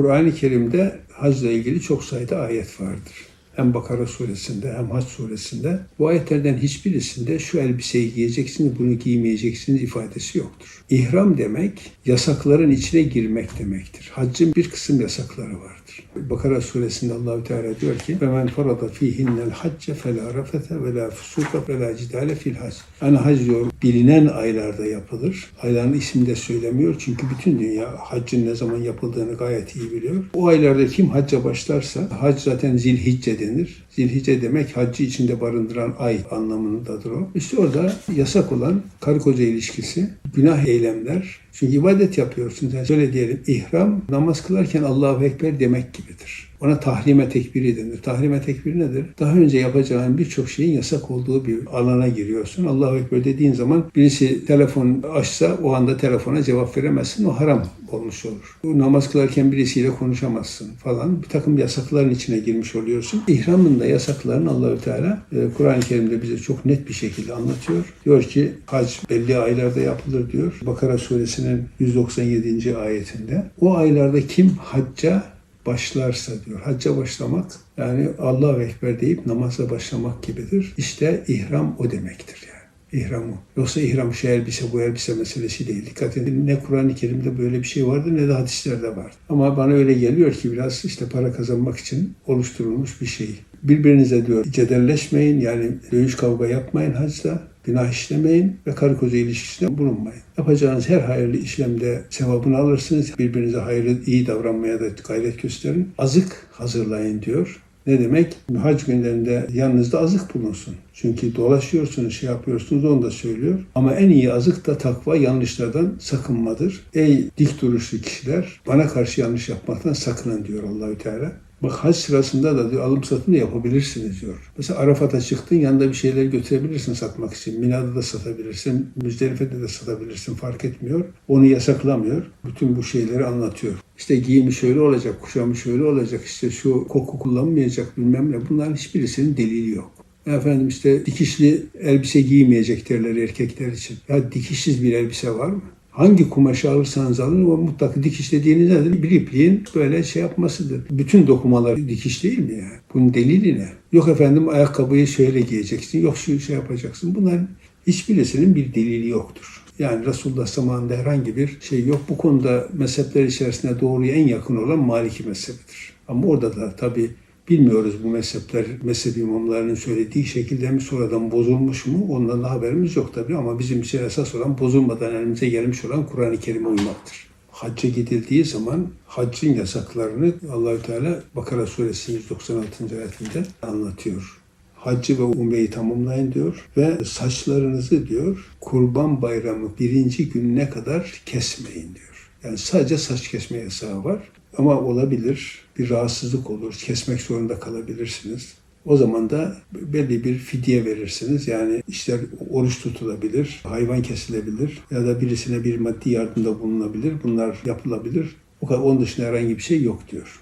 Kur'an-ı Kerim'de hacla ilgili çok sayıda ayet vardır. Hem Bakara suresinde hem Hac suresinde. Bu ayetlerden hiçbirisinde şu elbiseyi giyeceksiniz, bunu giymeyeceksiniz ifadesi yoktur. İhram demek yasakların içine girmek demektir. Haccın bir kısım yasakları vardır. Bakara suresinde Allahü Teala diyor ki: "Ve men farada fihinnel hacce fela rafete ve la fusuka ve la cidale hac." Yani hac diyor bilinen aylarda yapılır. Ayların ismini de söylemiyor çünkü bütün dünya haccın ne zaman yapıldığını gayet iyi biliyor. O aylarda kim hacca başlarsa hac zaten zilhicce denir. Zilhicce demek haccı içinde barındıran ay anlamındadır o. İşte orada yasak olan karı koca ilişkisi, günah eylemler. Çünkü ibadet yapıyorsunuz. Yani şöyle diyelim, ihram namaz kılarken Allahu Ekber demek gibidir. Ona tahrime tekbiri denir. Tahrime tekbiri nedir? Daha önce yapacağın birçok şeyin yasak olduğu bir alana giriyorsun. Allahu Ekber dediğin zaman birisi telefon açsa o anda telefona cevap veremezsin. O haram olmuş olur. Namaz kılarken birisiyle konuşamazsın falan. Bir takım yasakların içine girmiş oluyorsun. İhramın da yasaklarını Allahü Teala e, Kur'an-ı Kerim'de bize çok net bir şekilde anlatıyor. Diyor ki hac belli aylarda yapılır diyor. Bakara suresinin 197. ayetinde. O aylarda kim hacca başlarsa diyor. Hacca başlamak yani Allahu Ekber deyip namaza başlamak gibidir. İşte ihram o demektir yani. İhram o. Yoksa ihram şu elbise bu elbise meselesi değil. Dikkat edin ne Kur'an-ı Kerim'de böyle bir şey vardı ne de hadislerde var. Ama bana öyle geliyor ki biraz işte para kazanmak için oluşturulmuş bir şey. Birbirinize diyor cedelleşmeyin yani dövüş kavga yapmayın hacda günah işlemeyin ve karı koca ilişkisinde bulunmayın. Yapacağınız her hayırlı işlemde sevabını alırsınız. Birbirinize hayırlı, iyi davranmaya da gayret gösterin. Azık hazırlayın diyor. Ne demek? Hac günlerinde yanınızda azık bulunsun. Çünkü dolaşıyorsunuz, şey yapıyorsunuz onu da söylüyor. Ama en iyi azık da takva, yanlışlardan sakınmadır. Ey dik duruşlu kişiler, bana karşı yanlış yapmaktan sakının diyor Allahü Teala. Bak hac sırasında da diyor, alım satım yapabilirsiniz diyor. Mesela Arafat'a çıktın yanında bir şeyler götürebilirsin satmak için. Mina'da da satabilirsin, Müzdelife'de de satabilirsin fark etmiyor. Onu yasaklamıyor. Bütün bu şeyleri anlatıyor. İşte giyimi şöyle olacak, kuşamı şöyle olacak, işte şu koku kullanmayacak bilmem ne. Bunların hiçbirisinin delili yok. Efendim işte dikişli elbise giymeyecek derler erkekler için. Ya dikişsiz bir elbise var mı? Hangi kumaşı alırsanız alın o mutlaka dikiş dediğiniz nedir? Bir ipliğin böyle şey yapmasıdır. Bütün dokumalar dikiş değil mi yani? Bunun delili ne? Yok efendim ayakkabıyı şöyle giyeceksin, yok şu şey yapacaksın. Bunların hiçbirisinin bir delili yoktur. Yani Resulullah zamanında herhangi bir şey yok. Bu konuda mezhepler içerisinde doğruya en yakın olan Maliki mezhebidir. Ama orada da tabii Bilmiyoruz bu mezhepler, mezhep imamlarının söylediği şekilde mi sonradan bozulmuş mu? Ondan da haberimiz yok tabii ama bizim için esas olan bozulmadan elimize gelmiş olan Kur'an-ı Kerim'e uymaktır. Hacca gidildiği zaman haccın yasaklarını Allahü Teala Bakara suresi 196. ayetinde anlatıyor. Haccı ve umreyi tamamlayın diyor ve saçlarınızı diyor kurban bayramı birinci gününe kadar kesmeyin diyor. Yani sadece saç kesme yasağı var. Ama olabilir, bir rahatsızlık olur, kesmek zorunda kalabilirsiniz. O zaman da belli bir fidye verirsiniz. Yani işte oruç tutulabilir, hayvan kesilebilir ya da birisine bir maddi yardımda bulunabilir. Bunlar yapılabilir. O kadar onun dışında herhangi bir şey yok diyor.